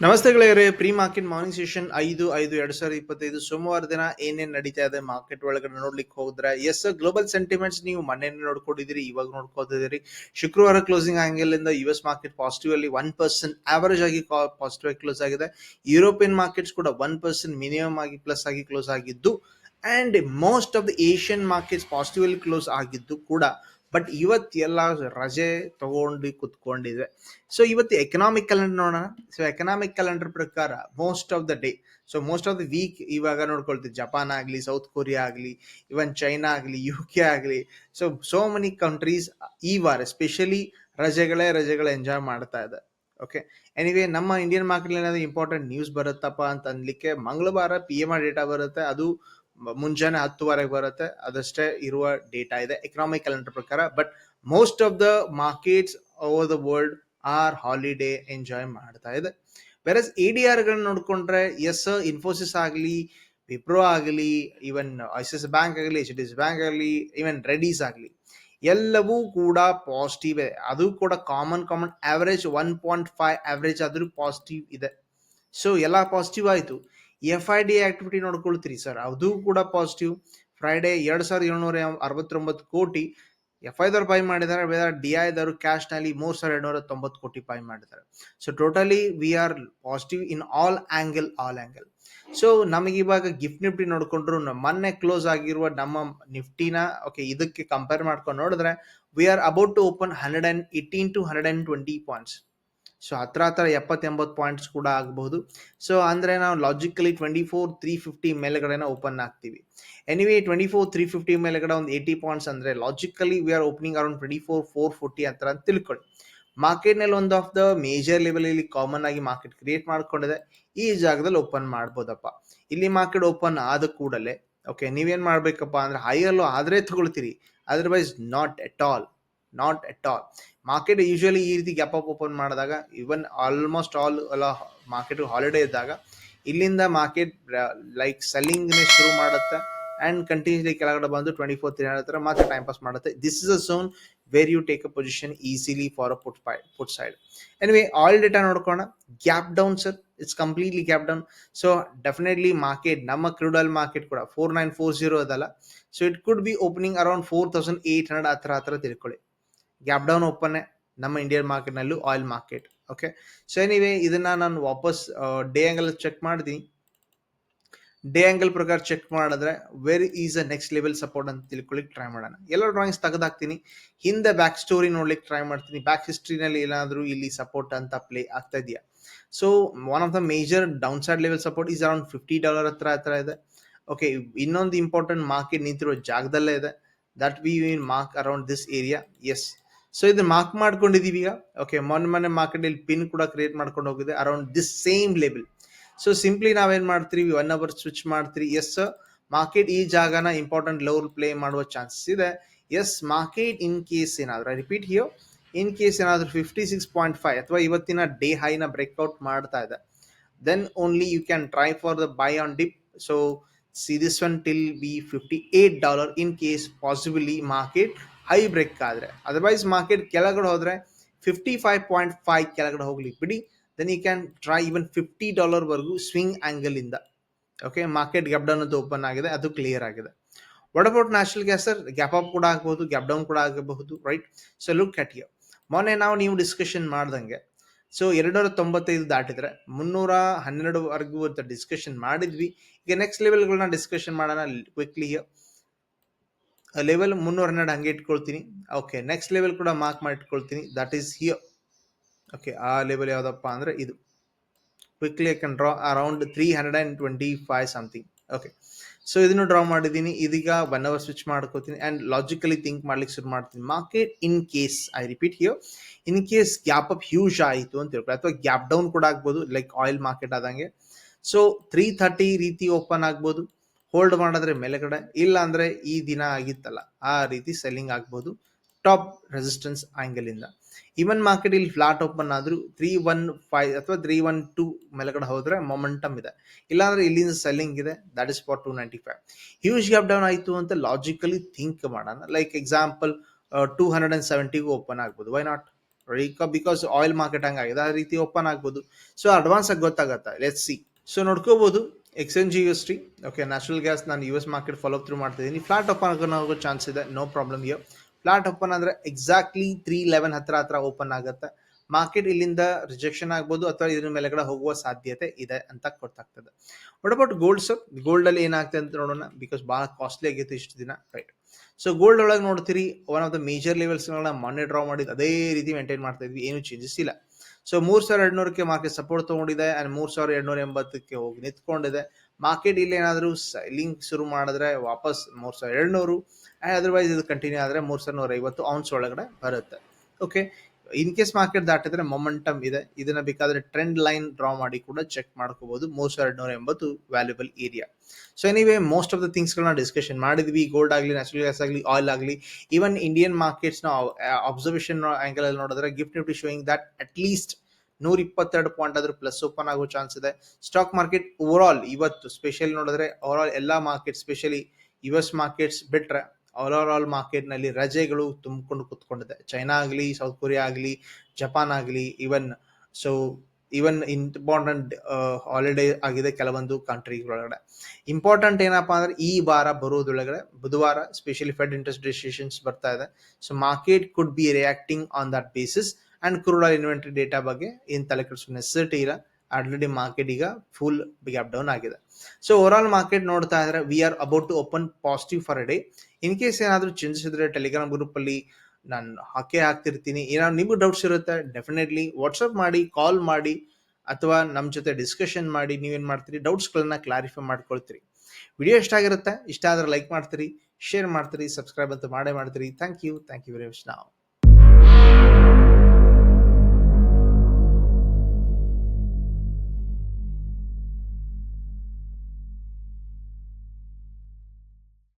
ನಮಸ್ತೆ ಗೆಳೆಯರೇ, pre market morning session ಐದು ಐದು, ಎರಡ್ ಸಾವಿರದ ಇಪ್ಪತ್ತೈದು ಸೋಮವಾರ ದಿನ ಏನೇನ್ ನಡೀತಾ ಇದೆ ಮಾರ್ಕೆಟ್ ಒಳಗಡೆ ನೋಡ್ಲಿಕ್ಕೆ ಹೋದ್ರೆ ಎಸ್ ಗ್ಲೋಬಲ್ ಸೆಂಟಿಮೆಂಟ್ಸ್ ನೀವು ಮೊನ್ನೆ ನೋಡ್ಕೊಂಡಿದ್ದೀರಿ, ಇವಾಗ ನೋಡ್ಕೋತಿದ್ದೀರಿ ಶುಕ್ರವಾರ ಕ್ಲೋಸಿಂಗ್ ಆಂಗಲ್ ಇಂದ ಯು ಎಸ್ ಮಾರ್ಕೆಟ್ ಪಾಸಿಟಿವ್ ಅಲ್ಲಿ ಒನ್ ಪರ್ಸೆಂಟ್ ಆವರೇಜ್ ಆಗಿ ಪಾಸಿಟಿವ್ ಆಗಿ ಕ್ಲೋಸ್ ಆಗಿದೆ. ಯುರೋಪಿಯನ್ ಮಾರ್ಕೆಟ್ಸ್ ಕೂಡ ಒನ್ ಪರ್ಸೆಂಟ್ ಮಿನಿಮಮ್ ಆಗಿ ಪ್ಲಸ್ ಆಗಿ ಕ್ಲೋಸ್ ಆಗಿದ್ದು and most of the Asian markets positive ಅಲ್ಲಿ ಕ್ಲೋಸ್ ಆಗಿದ್ದು ಕೂಡ ಬಟ್ ಇವತ್ತೆಲ್ಲ ರಜೆ ತಗೊಂಡು ಕುತ್ಕೊಂಡಿದೆ ಸೊ ಇವತ್ತು ಎಕನಾಮಿಕ್ ಕ್ಯಾಲೆಂಡರ್ ನೋಡೋಣ. ಸೊ ಎಕನಾಮಿಕ್ ಕ್ಯಾಲೆಂಡರ್ ಪ್ರಕಾರ most of the day so most of the week ಇವಾಗ ನೋಡ್ಕೊಳ್ತೀವಿ. ಜಪಾನ್ ಆಗಲಿ ಸೌತ್ ಕೊರಿಯಾ ಆಗಲಿ ಇವನ್ ಚೈನಾ ಆಗಲಿ ಯು ಕೆ ಆಗಲಿ. ಸೊ ಸೋ ಮೆನಿ ಕಂಟ್ರೀಸ್ ಈ ವಾರ ಎಸ್ಪೆಷಲಿ ರಜೆಗಳೇ, ರಜೆಗಳು ಎಂಜಾಯ್ ಮಾಡ್ತಾ ಇದೆ. ಓಕೆ ಎನಿವೆ ನಮ್ಮ ಇಂಡಿಯನ್ ಮಾರ್ಕೆಟ್ ಏನಾದ್ರು ಇಂಪಾರ್ಟೆಂಟ್ ನ್ಯೂಸ್ ಬರುತ್ತಪ್ಪ ಅಂತ ಅನ್ಲಿಕ್ಕೆ ಮಂಗಳವಾರ ಪಿ ಎಂ ಆರ್ ಡೇಟಾ ಬರುತ್ತೆ. ಅದು ಮುಂಜಾನೆ ಹತ್ತುವರೆಗೆ ಬರುತ್ತೆ. ಅದಷ್ಟೇ ಇರುವ ಡೇಟಾ ಇದೆ ಎಕನಾಮಿಕ್ ಕ್ಯಾಲೆಂಡರ್ ಪ್ರಕಾರ. But most of the markets over the world are holiday enjoy ಮಾಡ್ತಾ ಇದೆ. ವೆರಸ್ ಎ ಡಿ ಆರ್ ಗಳನ್ನ ನೋಡ್ಕೊಂಡ್ರೆ ಎಸ್ ಇನ್ಫೋಸಿಸ್ ಆಗಲಿ ವಿಪ್ರೋ ಆಗಲಿ ಇವನ್ ಐಸ್ ಎಸ್ ಬ್ಯಾಂಕ್ ಆಗಲಿ ಎಚ್ ಡಿ ಎಸ್ ಬ್ಯಾಂಕ್ ಆಗಲಿ ಈವನ್ ರೆಡೀಸ್ ಆಗಲಿ, ಎಲ್ಲವೂ ಕೂಡ ಪಾಸಿಟಿವ್ ಇದೆ ಅದು ಕೂಡ common common average one point five average ಆದರೂ ಪಾಸಿಟಿವ್ ಇದೆ. ಸೊ ಎಲ್ಲ ಪಾಸಿಟಿವ್ ಆಯಿತು. ಎಫ್ ಐ ಡಿ ಆಕ್ಟಿವಿಟಿ ನೋಡ್ಕೊಳ್ತೀರಿ ಸರ್ ಅದು ಕೂಡ ಪಾಸಿಟಿವ್ ಫ್ರೈಡೆ ಎರಡ್ ಸಾವಿರದ ಏಳ್ನೂರ ಅರವತ್ತೊಂಬತ್ತು ಕೋಟಿ. ಎಫ್ ಐದವ್ರು ಬೈ ಮಾಡಿದ್ದಾರೆ ಬೇರೆ ಡಿ ಐದವರು ಕ್ಯಾಶ್ನಲ್ಲಿ ಮೂರ್ ಸಾವಿರದ ಎರಡ್ನೂರ ತೊಂಬತ್ತು ಕೋಟಿ ಪೈ ಮಾಡಿದ್ದಾರೆ so totally we are positive in all angle all angle so ನಮಗೆ ಇವಾಗ ಗಿಫ್ಟ್ ನಿಫ್ಟಿ ನೋಡ್ಕೊಂಡ್ರು ಮೊನ್ನೆ ಕ್ಲೋಸ್ ಆಗಿರುವ ನಮ್ಮ ನಿಫ್ಟಿನ ಓಕೆ ಇದಕ್ಕೆ ಕಂಪೇರ್ ಮಾಡ್ಕೊಂಡು ನೋಡಿದ್ರೆ we are about to open hundred and eighteen to hundred and twenty points so ಹತ್ರ ಹತ್ರ ಎಪ್ಪತ್ತೆಂಬತ್ತು ಪಾಯಿಂಟ್ಸ್ ಕೂಡ ಆಗಬಹುದು. ಸೊ ಅಂದರೆ ನಾವು logically twenty four three fifty ಮೇಲೆಗಡೆನ open ಆಗ್ತೀವಿ. Anyway twenty four three fifty ಮೇಲೆಗಡೆ ಒಂದು ಏಯ್ಟಿ ಪಾಯಿಂಟ್ಸ್ ಅಂದರೆ logically we are opening around twenty four four forty ಅಂತ ಅಂತ ತಿಳ್ಕೊಳ್ಳಿ ಮಾರ್ಕೆಟ್ನಲ್ಲಿ ಒಂದು ಆಫ್ ದ ಮೇಜರ್ ಲೆವೆಲ್ ಇಲ್ಲಿ ಕಾಮನ್ ಆಗಿ ಮಾರ್ಕೆಟ್ ಕ್ರಿಯೇಟ್ ಮಾಡ್ಕೊಂಡಿದೆ. ಈ ಜಾಗದಲ್ಲಿ ಓಪನ್ ಮಾಡ್ಬೋದಪ್ಪ. ಇಲ್ಲಿ ಮಾರ್ಕೆಟ್ ಓಪನ್ ಆದ ಕೂಡಲೇ ಓಕೆ ನೀವೇನು ಮಾಡಬೇಕಪ್ಪ ಅಂದ್ರೆ ಹೈಯಲ್ಲೂ ಆದರೆ ತಗೊಳ್ತೀರಿ. Otherwise not at all not at all market usually ಈ ರೀತಿ ಗ್ಯಾಪ್ ಅಪ್ ಓಪನ್ ಮಾಡಿದಾಗ ಇವನ್ ಆಲ್ಮೋಸ್ಟ್ ಆಲ್ ಎಲ್ಲ ಮಾರ್ಕೆಟ್ ಹಾಲಿಡೇ ಇದ್ದಾಗ, ಇಲ್ಲಿಂದ ಮಾರ್ಕೆಟ್ ಲೈಕ್ ಸೆಲ್ಲಿಂಗ್ ಶುರು ಮಾಡುತ್ತೆ ಅಂಡ್ ಕಂಟಿನ್ಯೂಸ್ಲಿ ಕೆಳಗಡೆ ಬಂದು ಟ್ವೆಂಟಿ ಫೋರ್ ತ್ರೀ ಹತ್ರ ಮಾತ್ರ ಟೈಮ್ ಪಾಸ್ ಮಾಡುತ್ತೆ. This is a zone where you take a position easily for a put put side anyway all data ನೋಡ್ಕೋಣ. Gap down sir it's completely gap down so definitely market ನಮ್ಮ ಕ್ರೂಡಲ್ market ಕೂಡ four nine four zero ಅದಲ್ಲ. So it could be opening around four thousand eight hundred ಹತ್ರ ಥರ ತಿಳ್ಕೊಳ್ಳಿ. Gap down open ನಮ್ಮ Indian ಮಾರ್ಕೆಟ್ನಲ್ಲೂ oil market okay so anyway ಇದನ್ನ ನಾನು ವಾಪಸ್ ಡೇ ಆಂಗಲ್ ಚೆಕ್ ಮಾಡಿದೀನಿ ಡೇ ಆ್ಯಂಗಲ್ ಪ್ರಕಾರ ಚೆಕ್ ಮಾಡಿದ್ರೆ very is a next level support ಅಂತ ತಿಳ್ಕೊಳ್ಳಿಕ್ ಟ್ರೈ ಮಾಡೋಣ. ಎಲ್ಲ ಡ್ರಾಯಿಂಗ್ಸ್ ತೆಗೆದಾಕ್ತೀನಿ. ಹಿಂದೆ ಬ್ಯಾಕ್ ಸ್ಟೋರಿ ನೋಡ್ಲಿಕ್ಕೆ ಟ್ರೈ ಮಾಡ್ತೀನಿ. ಬ್ಯಾಕ್ ಹಿಸ್ಟ್ರಿನಲ್ಲಿ ಏನಾದರೂ ಇಲ್ಲಿ ಸಪೋರ್ಟ್ ಅಂತ ಪ್ಲೇ ಆಗ್ತಾ ಇದೆಯಾ? So one of the major down side level support is around fifty dollar ಹತ್ರ ಹತ್ರ ಇದೆ. ಓಕೆ ಇನ್ನೊಂದು ಇಂಪಾರ್ಟೆಂಟ್ ಮಾರ್ಕೆಟ್ ನಿಂತಿರೋ ಜಾಗದಲ್ಲೇ ಇದೆ. That we win mark around this area as so ಇದು ಮಾರ್ಕ್ ಮಾಡ್ಕೊಂಡಿದೀವಿ ಈಗ. ಓಕೆ ಮೊನ್ನೆ ಮೊನ್ನೆ ಮಾರ್ಕೆಟಲ್ಲಿ ಪಿನ್ ಕೂಡ ಕ್ರಿಯೇಟ್ ಮಾಡ್ಕೊಂಡು ಹೋಗಿದೆ around this same level so simply ನಾವೇನ್ ಮಾಡ್ತೀವಿ ಒನ್ ಅವರ್ ಸ್ವಿಚ್ ಮಾಡ್ತೀರಿ. ಎಸ್ ಮಾರ್ಕೆಟ್ ಈ ಜಾಗನ ಇಂಪಾರ್ಟೆಂಟ್ ಲವರ್ ಪ್ಲೇ ಮಾಡುವ ಚಾನ್ಸಸ್ ಇದೆ. ಎಸ್ ಮಾರ್ಕೆಟ್ ಇನ್ ಕೇಸ್ ಏನಾದರೂ ರಿಪೀಟ್ ಹಿಯೋ ಇನ್ ಕೇಸ್ ಏನಾದರೂ ಫಿಫ್ಟಿ ಸಿಕ್ಸ್ ಪಾಯಿಂಟ್ ಫೈವ್ ಅಥವಾ ಇವತ್ತಿನ ಡೇ ಹೈನ ಬ್ರೇಕ್ಔಟ್ ಮಾಡ್ತಾ ಇದೆ. Then only you can try for the buy on dip so see this one till be fifty eight dollar in case possibly market high break ಆದರೆ. Otherwise market ಕೆಳಗಡೆ ಹೋದ್ರೆ fifty five point five ಕೆಳಗಡೆ ಹೋಗ್ಲಿ, ಬಿಡಿ. Then you can try even fifty dollar ವರೆಗೂ swing ಆ್ಯಂಗಲಿಂದ okay market gap down ಅದು open ಆಗಿದೆ, ಅದು ಕ್ಲಿಯರ್ ಆಗಿದೆ. What about national gas sir gap up ಕೂಡ ಆಗಬಹುದು ಗ್ಯಾಪ್ ಡೌನ್ ಕೂಡ ಆಗಬಹುದು right so look at you ಮೊನ್ನೆ ನಾವು ನೀವು ಡಿಸ್ಕಷನ್ ಮಾಡ್ದಂಗೆ ಸೊ ಎರಡ್ನೂರ ತೊಂಬತ್ತೈದು ದಾಟಿದ್ರೆ ಮುನ್ನೂರ ಹನ್ನೆರಡುವರೆಗೂ ಅಂತ ಡಿಸ್ಕಷನ್ ಮಾಡಿದ್ವಿ. ಈಗ ನೆಕ್ಸ್ಟ್ ಲೆವೆಲ್ಗಳನ್ನ ಡಿಸ್ಕಷನ್ ಮಾಡೋಣ ಕ್ವಿಕ್ಲಿ ಲೆವೆಲ್ ಮುನ್ನೂರ ಹನ್ನೆರಡು ಹಂಗೆ ಇಟ್ಕೊಳ್ತೀನಿ. ಓಕೆ ನೆಕ್ಸ್ಟ್ ಲೆವೆಲ್ ಕೂಡ ಮಾರ್ಕ್ ಮಾಡಿ ಇಟ್ಕೊಳ್ತೀನಿ. ದಟ್ ಈಸ್ ಹಿಯರ್ ಓಕೆ ಆ ಲೆವೆಲ್ ಯಾವುದಪ್ಪ ಅಂದರೆ ಇದು. Quickly I can draw around three hundred and twenty five something okay so ಇದನ್ನು ಡ್ರಾ ಮಾಡಿದ್ದೀನಿ. ಇದೀಗ ಒನ್ ಅವರ್ ಸ್ವಿಚ್ ಮಾಡ್ಕೋತೀನಿ. ಆ್ಯಂಡ್ ಲಾಜಿಕಲಿ ಥಿಂಕ್ ಮಾಡ್ಲಿಕ್ಕೆ ಶುರು ಮಾಡ್ತೀನಿ. Market in case I repeat here in case gap up huge ಆಯಿತು ಅಂತ ಹೇಳ್ಬೋದು ಅಥವಾ ಗ್ಯಾಪ್ ಡೌನ್ ಕೂಡ ಆಗ್ಬೋದು ಲೈಕ್ ಆಯಿಲ್ ಮಾರ್ಕೆಟ್ ಆದಂಗೆ. ಸೊ ತ್ರೀ ಥರ್ಟಿ ರೀತಿ ಓಪನ್ ಆಗ್ಬೋದು. ಹೋಲ್ಡ್ ಮಾಡಿದ್ರೆ ಮೇಲೆಗಡೆ ಇಲ್ಲ ಅಂದ್ರೆ ಈ ದಿನ ಆಗಿತ್ತಲ್ಲ, ಆ ರೀತಿ ಸೆಲ್ಲಿಂಗ್ ಆಗ್ಬೋದು. ಟಾಪ್ ರೆಸಿಸ್ಟೆನ್ಸ್ ಆಂಗಲ್ ಇಂದ. ಇವನ್ ಮಾರ್ಕೆಟ್ ಇಲ್ಲಿ ಫ್ಲಾಟ್ ಓಪನ್ ಆದ್ರೂ ತ್ರೀ ಒನ್ ಫೈವ್ ಅಥವಾ ತ್ರೀ ಒನ್ ಟೂ ಮೇಲೆಗಡೆ ಹೋದ್ರೆ ಮೊಮೆಂಟಮ್ ಇದೆ. ಇಲ್ಲಾಂದ್ರೆ ಇಲ್ಲಿಂದ ಸೆಲ್ಲಿಂಗ್ ಇದೆ that is for two ninety five huge gap down ಆಯಿತು ಅಂತ ಲಾಜಿಕಲಿ ಥಿಂಕ್ ಮಾಡೋಣ. Like example two hundred and ಸೆವೆಂಟಿಗೂ open ಆಗ್ಬೋದು. Why not because oil market ಹಂಗಾಗಿದೆ, ಆ ರೀತಿ ಓಪನ್ ಆಗ್ಬೋದು. ಸೊ ಅಡ್ವಾನ್ಸ್ ಆಗಿ ಗೊತ್ತಾಗತ್ತೆ? Let see so ನೋಡ್ಕೋಬಹುದು exchange U S T okay natural gas ನಾನು U S market follow through ಮಾಡ್ತಿದ್ದೀನಿ flat open ಆಗೋ chance ಇದೆ. No problem here flat open ಅಂದ್ರೆ ಎಕ್ಸಾಕ್ಟ್ಲಿ ತ್ರೀ ಲೆವೆನ್ ಹತ್ರ ಹತ್ರ ಓಪನ್ ಆಗುತ್ತೆ. ಮಾರ್ಕೆಟ್ ಇಲ್ಲಿಂದ ರಿಜೆಕ್ಷನ್ ಆಗ್ಬೋದು ಅಥವಾ ಇದ್ರ ಮೇಲೆಗಡೆ ಹೋಗುವ ಸಾಧ್ಯತೆ ಇದೆ ಅಂತ ಗೊತ್ತಾಗ್ತದೆ. ವಾಟ್ ಅಬೌಟ್ ಗೋಲ್ಡ್ ಸರ್ ಗೋಲ್ಡಲ್ಲಿ ಏನಾಗ್ತದೆ ಅಂತ ನೋಡೋಣ ಬಿಕಾಸ್ ಬಹಳ ಕಾಸ್ಟ್ಲಿ ಆಗಿತ್ತು ಇಷ್ಟು ದಿನ. ರೈಟ್ ಸೊ ಗೋಲ್ಡ್ ಒಳಗೆ ನೋಡ್ತೀರಿ one of the major levels ಮೊನ್ನೆ ಡ್ರಾ ಮಾಡಿದ್ದು, ಅದೇ ರೀತಿ ಮೇಂಟೈನ್ ಮಾಡ್ತಾ ಇದ್ವಿ. ಏನು ಚೇಂಜಸ್ ಇಲ್ಲ. ಸೊ ಮೂರ್ ಸಾವಿರ ಎರಡ್ನೂರಕ್ಕೆ ಮಾರ್ಕೆಟ್ ಸಪೋರ್ಟ್ ತಗೊಂಡಿದೆ ಅಂಡ್ ಮೂರ್ ಸಾವಿರ ಎರಡ್ನೂರ ಎಂಬತ್ತಕ್ಕೆ ಹೋಗಿ ನಿಂತ್ಕೊಂಡಿದೆ. ಮಾರ್ಕೆಟ್ ಇಲ್ಲಿ ಏನಾದರೂ ಲಿಂಕ್ ಶುರು ಮಾಡಿದ್ರೆ ವಾಪಸ್ ಮೂರ್ ಸಾವಿರ ಎರಡ್ನೂರು ಅಂಡ್ ಅದರ್ವೈಸ್ ಇದು ಕಂಟಿನ್ಯೂ ಆದ್ರೆ ಮೂರ್ ಸಾವಿರ ನೂರ ಐವತ್ತು ಔನ್ಸ್ ಒಳಗಡೆ ಬರುತ್ತೆ. ಓಕೆ ಇನ್ ಕೇಸ್ ಮಾರ್ಕೆಟ್ ದಾಟಿದ್ರೆ ಮೊಮೆಂಟಮ್ ಇದೆ. ಇದನ್ನ ಬೇಕಾದ್ರೆ ಟ್ರೆಂಡ್ ಲೈನ್ ಡ್ರಾ ಮಾಡಿ ಕೂಡ ಚೆಕ್ ಮಾಡ್ಕೋಬಹುದು ಮೂರ್ ಸಾವಿರದ ನೂರ ಎಂಬತ್ತು valuable area so anyway most of the things ಗಳನ್ನ ಡಿಸ್ಕಷನ್ ಮಾಡಿದ್ವಿ. ಗೋಲ್ಡ್ ಆಗಲಿ ನ್ಯಾಚುರಲ್ ಗ್ಯಾಸ್ ಆಗಲಿ ಆಯಿಲ್ ಆಗಲಿ. ಈವನ್ ಇಂಡಿಯನ್ ಮಾರ್ಕೆಟ್ಸ್ನ ಅಬ್ಸರ್ವೇಷನ್ ಆಂಗಲ್ ಅಲ್ಲಿ ನೋಡಿದ್ರೆ Gift Nifty showing that at least ನೂರ ಇಪ್ಪತ್ತೆರಡು ಪಾಯಿಂಟ್ ಆದ್ರೂ ಪ್ಲಸ್ ಓಪನ್ ಆಗೋ ಚಾನ್ಸ್ ಇದೆ. ಸ್ಟಾಕ್ ಮಾರ್ಕೆಟ್ ಓವರ್ ಆಲ್ ಇವತ್ತು ಸ್ಪೆಷಲಿ ನೋಡಿದ್ರೆ ಓವರ್ ಆಲ್ ಎಲ್ಲಾ market specially U S markets ಬಿಟ್ರೆ ಓವರ್ ಆಲ್ ಮಾರ್ಕೆಟ್ನಲ್ಲಿ ರಜೆಗಳು ತುಂಬಿಕೊಂಡು ಕುತ್ಕೊಂಡಿದೆ. ಚೈನಾ ಆಗಲಿ ಸೌತ್ ಕೊರಿಯಾ ಆಗಲಿ ಜಪಾನ್ ಆಗಲಿ even so even important holiday ಆಗಿದೆ ಕೆಲವೊಂದು ಕಂಟ್ರಿ ಒಳಗಡೆ. ಇಂಪಾರ್ಟೆಂಟ್ ಏನಪ್ಪಾ ಅಂದ್ರೆ ಈ ವಾರ ಬರೋದೊಳಗಡೆ ಬುಧವಾರ ಸ್ಪೆಷಲಿ ಫೆಡ್ ಇಂಟ್ರೆಸ್ಟ್ ಡಿಸಿಷನ್ಸ್ ಬರ್ತಾ ಇದೆ. So market could be reacting on that basis and crude oil inventory data ಬಗ್ಗೆ ಏನ್ ತಲೆ ಕೆಡಿಸೋ ನೆಸೆಸಿಟಿ ಇಲ್ಲ. ಆಲ್ರೆಡಿ ಮಾರ್ಕೆಟ್ ಈಗ ಫುಲ್ ಗ್ಯಾಪ್ ಡೌನ್ ಆಗಿದೆ. ಸೊ ಓವರ್ ಆಲ್ ಮಾರ್ಕೆಟ್ ನೋಡ್ತಾ ಇದ್ರೆ we are about to open positive for a day in case ಏನಾದರೂ ಚೇಂಜಸ್ ಇದ್ರೆ ಟೆಲಿಗ್ರಾಮ್ ಗ್ರೂಪ್ ಅಲ್ಲಿ ನಾನು ಹಾಕೇ ಹಾಕ್ತಿರ್ತೀನಿ. ಏನಾದ್ರು ನಿಮ್ಗೆ ಡೌಟ್ಸ್ ಇರುತ್ತೆ ಡೆಫಿನೆಟ್ಲಿ ವಾಟ್ಸಪ್ ಮಾಡಿ ಕಾಲ್ ಮಾಡಿ, ಅಥವಾ ನಮ್ಮ ಜೊತೆ ಡಿಸ್ಕಷನ್ ಮಾಡಿ ನೀವೇನು ಮಾಡ್ತೀರಿ? ಡೌಟ್ಸ್ಗಳನ್ನ ಕ್ಲಾರಿಫೈ ಮಾಡ್ಕೊಳ್ತೀರಿ. ವಿಡಿಯೋ ಇಷ್ಟ ಆಗಿರುತ್ತೆ, ಇಷ್ಟ ಆದ್ರೆ ಲೈಕ್ ಮಾಡ್ತೀರಿ ಶೇರ್ ಮಾಡ್ತೀರಿ ಸಬ್ಸ್ಕ್ರೈಬ್ ಅಂತ ಮಾಡೇ ಮಾಡ್ತೀರಿ. Thank you thank you very much ನಾವು